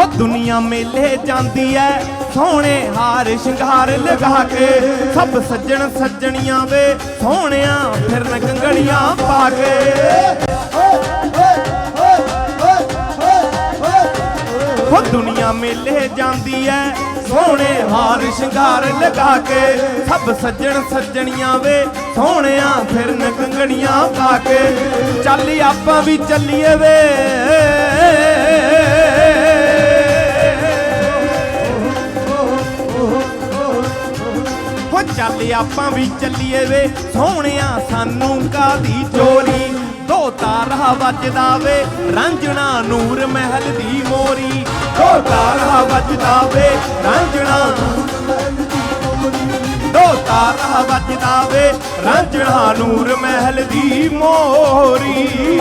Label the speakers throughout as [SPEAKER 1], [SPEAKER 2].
[SPEAKER 1] ਹੋ ਦੁਨੀਆ ਮੇਲੇ ਜਾਂਦੀ ਐ। ਸੋਹਣੇ ਹਾਰ ਸ਼ਿੰਗਾਰ ਲਗਾ ਕੇ ਸਭ ਸੱਜਣ ਸੱਜਣੀਆਂ ਵੇ ਸੋਹਣਿਆਂ ਫਿਰਨ ਕੰਗਣੀਆਂ ਪਾ ਕੇ। ਹੋ ਦੁਨੀਆ ਮੇਲੇ ਜਾਂਦੀ ਐ। ਸੋਹਣੇ ਹਾਰ ਸ਼ਿੰਗਾਰ ਲਗਾ ਕੇ ਸਭ ਸੱਜਣ ਸੱਜਣੀਆਂ ਵੇ ਸੋਹਣਿਆਂ ਫਿਰਨ ਕੰਗਣੀਆਂ ਪਾ ਕੇ। ਚੱਲ ਆਪਾਂ ਵੀ ਚੱਲੀਏ ਵੇ। ਹੋ ਚੱਲ ਆਪਾਂ ਵੀ ਚੱਲੀਏ ਵੇ। ਸੋਹਣਿਆ ਸਾਨੂੰ ਕਾਦੀ ਚੋਰੀ? ਦੋ ਤਾਰਾ ਵੱਜਦਾ ਵੇ, ਰਾਂਝਣਾ ਨੂਰ ਮਹਿਲ ਦੀ ਮੋਰੀ। ਦੋ ਤਾਰਾ ਵੱਜਦਾ ਵੇ, ਰਾਂਝਣਾ ਦੋ ਤਾਰਾ ਵੱਜਦਾ ਵੇ, ਰਾਂਝਣਾ ਨੂਰ ਮਹਿਲ ਦੀ ਮੋਰੀ।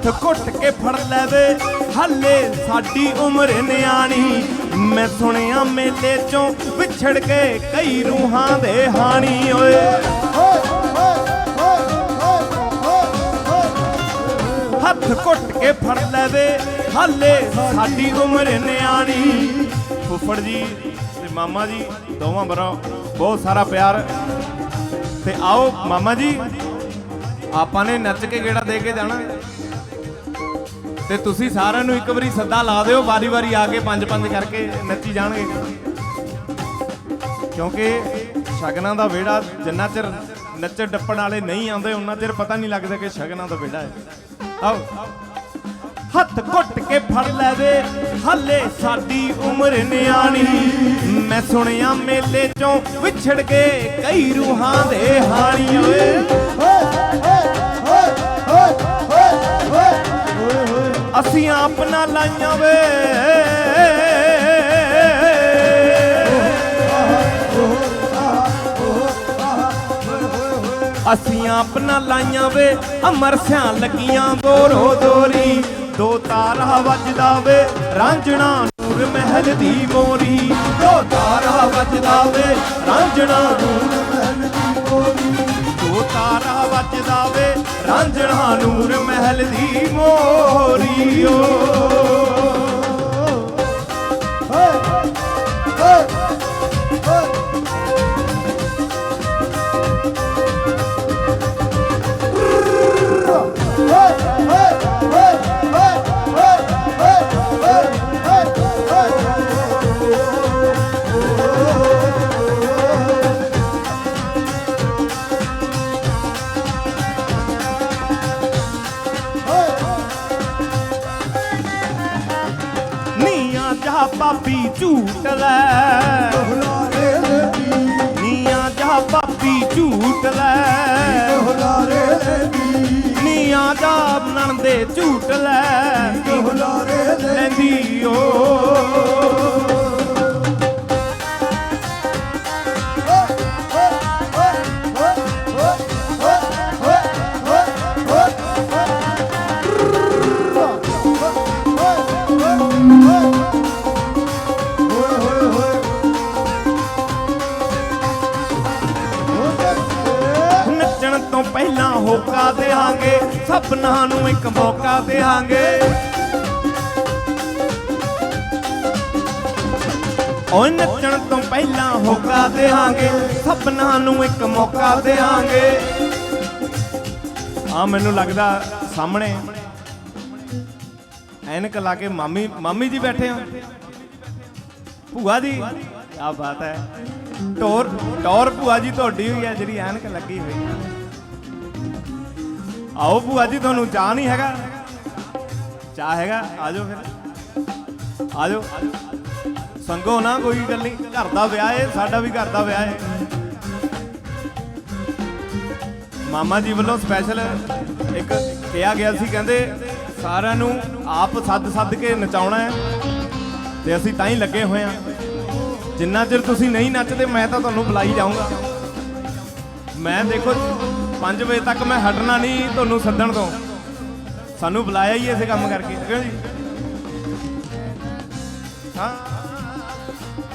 [SPEAKER 1] ਹੱਥ ਘੁੱਟ ਕੇ ਫੜ ਲੈਵੇ। ਹੱਲੇ ਸਾਡੀ ਉਮਰ ਨਿਆਣੀ। ਮੈਂ ਸੁਣਿਆ ਮੇਲੇ ਚੋਂ ਵਿਛੜ ਕੇ ਕਈ ਰੂਹਾਂ ਦੇ ਹਾਣੀ। ਓਏ। ਹੱਥ ਘੁੱਟ ਕੇ ਫੜ ਲੈਵੇ। ਹਾਲੇ ਸਾਡੀ ਉਮਰ ਨਿਆਣੀ। ਫੁੱਫੜ ਜੀ ਤੇ ਮਾਮਾ ਜੀ, ਦੋਵਾਂ ਬਰੋ ਬਹੁਤ ਸਾਰਾ ਪਿਆਰ। ਤੇ ਆਓ ਮਾਮਾ ਜੀ, ਆਪਾਂ ਨੇ ਨੱਚ ਕੇ ਗੇੜਾ ਦੇ ਕੇ ਜਾਣਾ। ਤੇ ਤੁਸੀਂ ਸਾਰਿਆਂ ਨੂੰ ਇੱਕ ਵਾਰੀ ਸੱਦਾ ਲਾ ਦਿਓ ਵਾਰੀ-ਵਾਰੀ ਆ ਕੇ ਪੰਜ-ਪੰਜ ਕਰਕੇ ਨੱਚੀ ਜਾਣਗੇ। ਕਿਉਂਕਿ ਸ਼ਗਨਾਂ ਦਾ ਵਿਹੜਾ ਜਿੰਨਾ ਚਿਰ ਨੱਚ ਡੱਪਣ ਵਾਲੇ ਨਹੀਂ ਆਉਂਦੇ, ਉਹਨਾਂ ਚਿਰ ਪਤਾ ਨਹੀਂ ਲੱਗਦਾ ਕਿ ਸ਼ਗਨਾਂ ਦਾ ਵਿਹੜਾ ਹੈ। ਆਓ। ਹੱਥ ਘੁੱਟ ਕੇ ਫੜ ਲੈਵੇ ਹੱਲੇ ਸਾਡੀ ਉਮਰ ਨਿਆਣੀ। ਮੈਂ ਸੁਣਿਆ ਮੇਲੇ ਚੋਂ ਵਿਛੜ ਕੇ ਕਈ ਰੂਹਾਂ ਦੇ ਹਾਣੀ ਓਏ। ਅਸੀਂ ਆਪ ਨਾ ਲਾਈਆਂ ਵੇ। ਅਸੀਂ ਆਪ ਨਾ ਲਾਈਆਂ ਵੇ, ਅਮਰ ਸਿਆਂ ਲੱਗੀਆਂ ਦੋਰੋ ਦੋਰੀ। ਦੋ ਤਾਰਾ ਵੱਜਦਾ ਵੇ ਰਾਂਝਣਾ ਨੂਰ ਮਹਿਲ ਦੀ ਮੋਰੀ। ਦੋ ਤਾਰਾ ਵੱਜਦਾ ਵੇ ਰਾਂਝਣਾ ਨੂਰ ਦੋ ਤਾਰਾ ਵੱਜਦਾ ਵੇ ਰਾਂਝਣਾ ਨੂਰ ਮਹਿਲ ਦੀ ਮੋਰੀ ਓ ਨੀਆਂ ਜਾ ਪਾਪੀ ਝੂਟ ਲੈ। ਨੀਆਂ ਜਾ ਪਾਪੀ ਝੂਟ ਲੈ। ਨੀਆਂ ਜਾ ਨਣਦੇ ਝੂਟ ਲੈ। ਲੈਂਦੀ ਓ। ਦੇਾਂਗੇ ਸਭਨਾਂ ਨੂੰ ਇੱਕ ਮੌਕਾ ਦੇਾਂਗੇ ਓਏ ਨੱਚਣ ਤੋਂ ਪਹਿਲਾਂ ਹੋਕਾ ਦੇਾਂਗੇ ਸਭਨਾਂ ਨੂੰ ਇੱਕ ਮੌਕਾ ਦੇਾਂਗੇ ਆ ਮੈਨੂੰ ਲੱਗਦਾ ਸਾਹਮਣੇ ਐਨਕ ਲਾ ਕੇ ਮਾਮੀ ਮਾਮੀ ਜੀ ਬੈਠੇ ਆ। ਭੂਆ ਜੀ ਕੀ ਬਾਤ ਹੈ। ਟੋਰ ਟੋਰ ਭੂਆ ਜੀ ਤੁਹਾਡੀ ਹੋਈ ਹੈ ਜਿਹੜੀ ਐਨਕ ਲੱਗੀ ਹੋਈ ਹੈ। ਆਓ ਭੂਆ ਜੀ, ਤੁਹਾਨੂੰ ਚਾਹ ਨਹੀਂ ਹੈਗਾ। ਚਾਹ ਹੈਗਾ ਆਜੋ ਫਿਰ। ਆਜੋ ਸੰਗੋ ਨਾ ਕੋਈ ਗੱਲ ਨਹੀਂ, ਘਰ ਦਾ ਵਿਆਹ ਹੈ ਸਾਡਾ ਵੀ ਘਰ ਦਾ ਵਿਆਹ ਹੈ ਮਾਮਾ ਜੀ ਵੱਲੋਂ ਸਪੈਸ਼ਲ ਇੱਕ ਕਿਹਾ ਗਿਆ ਸੀ, ਕਹਿੰਦੇ ਸਾਰਿਆਂ ਨੂੰ ਆਪ ਸੱਦ ਸੱਦ ਕੇ ਨਚਾਉਣਾ ਹੈ, ਤੇ ਅਸੀਂ ਤਾਂ ਹੀ ਲੱਗੇ ਹੋਏ ਆ ਜਿੰਨਾ ਚਿਰ ਤੁਸੀਂ ਨਹੀਂ ਨੱਚਦੇ, ਮੈਂ ਤਾਂ ਤੁਹਾਨੂੰ ਬੁਲਾਈ ਜਾਊਂਗਾ। ਮੈਂ ਦੇਖੋ 5 ਵਜੇ ਤੱਕ ਮੈਂ ਹਟਣਾ ਨਹੀਂ ਤੁਹਾਨੂੰ ਸੱਦਣ ਤੋਂ। ਸਾਨੂੰ ਬੁਲਾਇਆ ਹੀ ਇਸੇ ਕੰਮ ਕਰਕੇ ਕਿਉਂ ਜੀ? ਹਾਂ।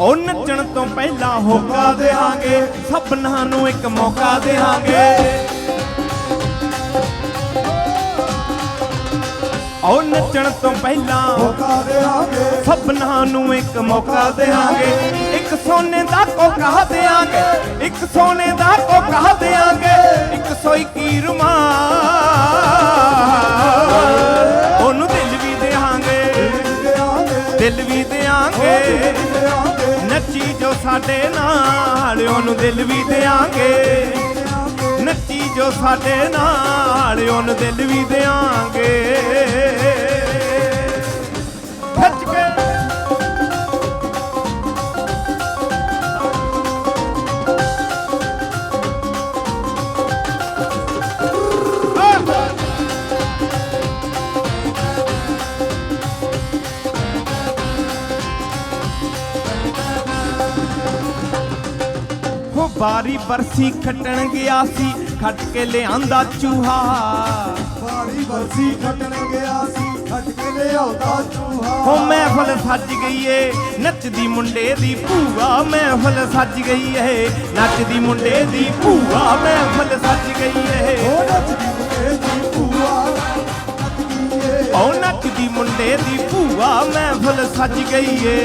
[SPEAKER 1] ਉਹ ਨੱਚਣ ਤੋਂ ਪਹਿਲਾਂ ਹੋਕਾ ਦੇਾਂਗੇ ਸਭਨਾਂ ਨੂੰ ਇੱਕ ਮੌਕਾ ਦੇਾਂਗੇ ਉਹ ਨੱਚਣ ਤੋਂ ਪਹਿਲਾਂ
[SPEAKER 2] ਮੌਕਾ ਦੇਾਂਗੇ
[SPEAKER 1] ਸਭਨਾਂ ਨੂੰ ਇੱਕ ਮੌਕਾ ਦੇਾਂਗੇ ਇੱਕ ਸੋਨੇ ਦਾ ਕੋਕਾ ਦੇਾਂਗੇ ਇੱਕ ਸੋਨੇ ਦਾ ਕੋਕਾ ਦੇਾਂਗੇ ਇੱਕ ਸੋਈ ਉਹਨੂੰ ਦਿਲ ਵੀ ਦੇਾਂਗੇ ਦਿਲ ਵੀ ਦੇਾਂਗੇ
[SPEAKER 2] ਦੇਾਂਗੇ
[SPEAKER 1] ਨੱਚੀ ਜੋ ਸਾਡੇ ਨਾਲ, ਉਹਨੂੰ ਦਿਲ ਵੀ ਦੇਾਂਗੇ ਨੱਚੀ ਜੋ ਸਾਡੇ ਨਾਲ, ਉਹਨੂੰ ਦਿਲ ਵੀ ਦੇਾਂਗੇ ਬਾਰੀ ਬਰਸੀ ਖੱਟਣ ਗਿਆ ਸੀ ਖੱਟ ਕੇ ਲਿਆਂਦਾ ਚੂਹਾ।
[SPEAKER 2] ਬਾੜੀ ਬਰਸੀ ਖੱਟਣ ਗਿਆ ਸੀ ਖੱਟ ਕੇ ਲਿਆਉਂਦਾ ਚੂਹਾ।
[SPEAKER 1] ਹੋ ਮਹਿਫਲ ਸੱਜ ਗਈ ਏ ਨੱਚਦੀ ਮੁੰਡੇ ਦੀ ਭੂਆ ਮਹਿਫਲ ਸੱਜ ਗਈ ਏ ਨੱਚਦੀ ਮੁੰਡੇ ਦੀ ਭੂਆ ਮਹਿਫਲ ਸੱਜ ਗਈ ਏ
[SPEAKER 2] ਉਹ ਨੱਚਦੀ ਮੁੰਡੇ ਦੀ ਭੂਆ
[SPEAKER 1] ਉਹ ਨੱਚਦੀ ਮੁੰਡੇ ਦੀ ਭੂਆ ਮਹਿਫਲ ਸੱਜ ਗਈ ਏ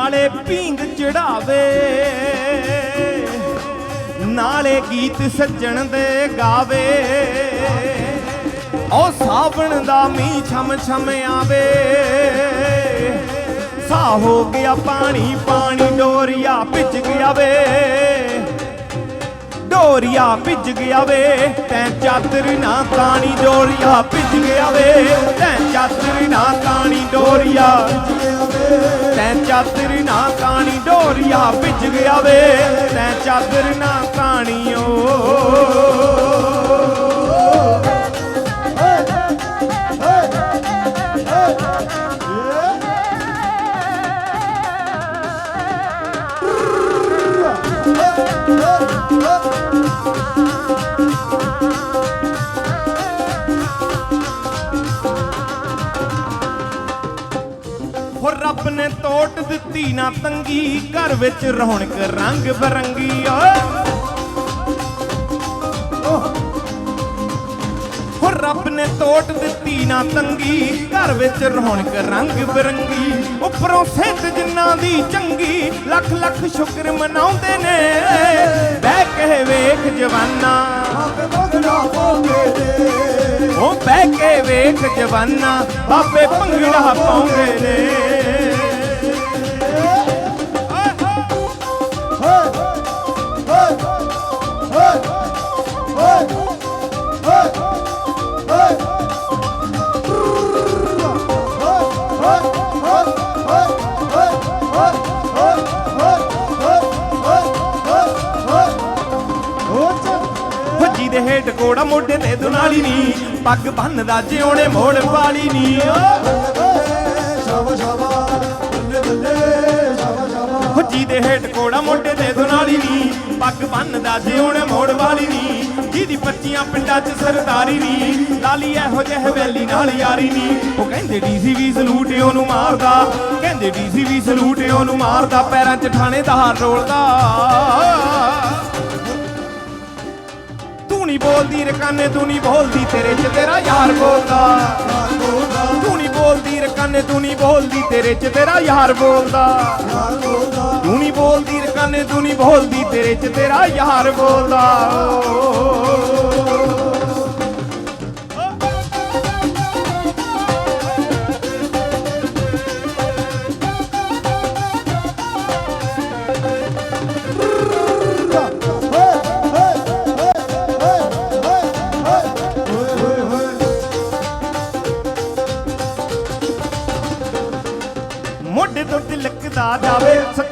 [SPEAKER 1] ਨਾਲੇ ਭੀਂਗ ਚੜਾਵੇ। ਨਾਲੇ ਗੀਤ ਸੱਜਣ ਦੇ ਗਾਵੇ। ਉਹ ਸਾਵਣ ਦਾ ਮੀਂਹ ਛਮ ਛਮ ਆਵੇ। ਸਾ ਹੋ ਗਿਆ ਪਾਣੀ ਪਾਣੀ ਡੋਰੀਆ ਭਿੱਜ ਗਿਆ ਵੇ ਡੋਰੀਆ ਭਿੱਜ ਗਿਆ ਵੇ, ਤੈਂ ਚਾਦਰ ਨਾ ਤਾਣੀ ਡੋਰੀਆ ਭਿੱਜ ਗਿਆ ਵੇ। ਤੈਂ ਚਾਦਰ ਨਾ ਤਾਣੀ ਡੋਰੀਆ ਤੈਂ ਚਾਦਰ ਨਾ ਤਾਣੀ ਡੋਰੀਆ ਭਿੱਜ ਗਿਆ ਵੇ। ਤੈਂ ਚਾਦਰ ਨਾ ਤਾਣੀਓ ਦਿੱਤੀ ਨਾ ਤੰਗੀ ਘਰ ਵਿੱਚ ਰੌਣਕ ਰੰਗ ਬਰੰਗੀ ਓਏ। ਹੋ ਰੱਬ ਨੇ ਤੋਟ ਦਿੱਤੀ ਨਾ ਤੰਗੀ ਘਰ ਵਿੱਚ ਰੌਣਕ ਰੰਗ ਬਰੰਗੀ। ਉੱਪਰੋਂ ਸਿੱਧ ਜਿੰਨਾਂ ਦੀ ਚੰਗੀ ਲੱਖ ਲੱਖ ਸ਼ੁਕਰ ਮਨਾਉਂਦੇ ਨੇ। ਬਹਿ ਕੇ ਵੇਖ ਜਵਾਨਾ। ਉਹ ਬਹਿ ਕੇ ਵੇਖ ਜਵਾਨਾ ਬਾਬੇ ਭੰਗੜਾ ਪਾਉਂਦੇ ਨੇ। ਹੇਠ ਕੋੜਾ ਮੋਢੇ ਤੇ ਦੁਨਾਲੀ ਨੀ। ਪੱਗ ਬੰਨਦਾ ਜਿਉਣੇ ਮੋੜ ਵਾਲੀ ਨੀ।
[SPEAKER 2] ਸ਼ਾਬਾ ਸ਼ਾਬਾ ਬੱਲੇ ਬੱਲੇ।
[SPEAKER 1] ਜੀ ਦੇ ਹੇਠ ਕੋੜਾ ਮੋਢੇ ਤੇ ਦੁਨਾਲੀ ਨੀ। ਪੱਗ ਬੰਨਦਾ ਜਿਉਣੇ ਮੋੜ ਵਾਲੀ ਨੀ। ਜਿਹਦੀ ਬੱਚੀਆਂ ਪਿੰਡਾਂ 'ਚ ਸਰਦਾਰੀ ਨੀ। ਲਾਲੀ ਇਹੋ ਜਿਹੇ ਹਵੇਲੀ ਨਾਲ ਯਾਰੀ ਨੀ। ਉਹ ਕਹਿੰਦੇ ਡੀਸੀ ਵੀ ਸਲੂਟ ਉਹਨੂੰ ਮਾਰਦਾ। ਕਹਿੰਦੇ ਡੀਸੀ ਵੀ ਸਲੂਟ ਉਹਨੂੰ ਮਾਰਦਾ। ਪੈਰਾਂ 'ਚ ਥਾਣੇਦਾਰ ਰੋਲਦਾ। ਤੂੰ ਨਹੀਂ ਬੋਲਦੀ ਰਕਾਨੇ, ਤੂੰ ਨਹੀਂ ਬੋਲਦੀ ਤੇਰੇ 'ਚ ਤੇਰਾ ਯਾਰ ਬੋਲਦਾ। ਤੂੰ ਨਹੀਂ ਬੋਲਦੀ ਰਕਾਨੇ, ਤੂੰ ਨਹੀਂ ਬੋਲਦੀ ਤੇਰੇ 'ਚ ਤੇਰਾ ਯਾਰ ਬੋਲਦਾ। ਤੂੰ ਨਹੀਂ ਬੋਲਦੀ ਰਕਾਨੇ ਤੂੰ ਨਹੀਂ ਬੋਲਦੀ ਤੇਰੇ 'ਚ ਤੇਰਾ ਯਾਰ ਬੋਲਦਾ।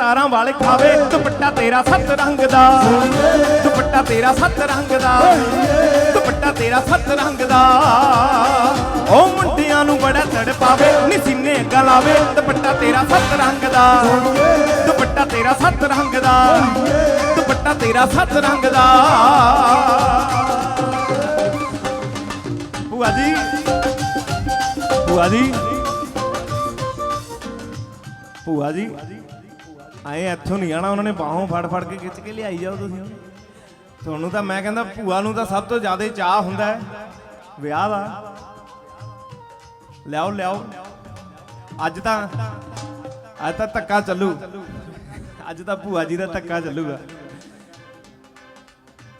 [SPEAKER 1] ਚਾਰਾਂ ਵਾਲੇ ਖਾਵੇ, ਦੁਪੱਟਾ ਤੇਰਾ ਸੱਤ ਰੰਗ ਦਾ। ਦੁਪੱਟਾ ਤੇਰਾ ਸੱਤ ਰੰਗ ਦਾ। ਦੁਪੱਟਾ ਤੇਰਾ ਸੱਤ ਰੰਗ ਦਾ। ਉਹ ਮੁੰਡਿਆਂ ਨੂੰ ਬੜਾ ਤੜ ਨੀ ਸੀਨੇ ਗਲਾਵੇ, ਦੁਪੱਟਾ ਤੇਰਾ ਸੱਤ ਰੰਗ ਦਾ। ਦੁਪੱਟਾ ਤੇਰਾ ਸੱਤ ਰੰਗ ਦਾ। ਦੁਪੱਟਾ ਤੇਰਾ ਸੱਤ ਰੰਗ ਦਾ। ਭੂਆ ਜੀ ਭੂਆ ਜੀ ਭੂਆ ਜੀ। ਆਏ ਇੱਥੋਂ ਨਹੀਂ ਆਣਾ ਉਹਨਾਂ ਨੇ ਬਾਹੋਂ ਫੜ ਫੜ ਕੇ ਖਿੱਚ ਕੇ ਲਿਆਈ ਜਾਓ ਤੁਸੀਂ। ਤੁਹਾਨੂੰ ਤਾਂ ਮੈਂ ਕਹਿੰਦਾ ਭੂਆ ਨੂੰ ਤਾਂ ਸਭ ਤੋਂ ਜ਼ਿਆਦਾ ਚਾਹ ਹੁੰਦਾ ਹੈ। ਵਿਆਹ ਦਾ ਲਿਆਓ ਲਿਆਓ। ਅੱਜ ਤਾਂ ਅੱਜ ਤਾਂ ਧੱਕਾ ਚੱਲੂ। ਅੱਜ ਤਾਂ ਭੂਆ ਜੀ ਦਾ ਧੱਕਾ ਚੱਲੂਗਾ।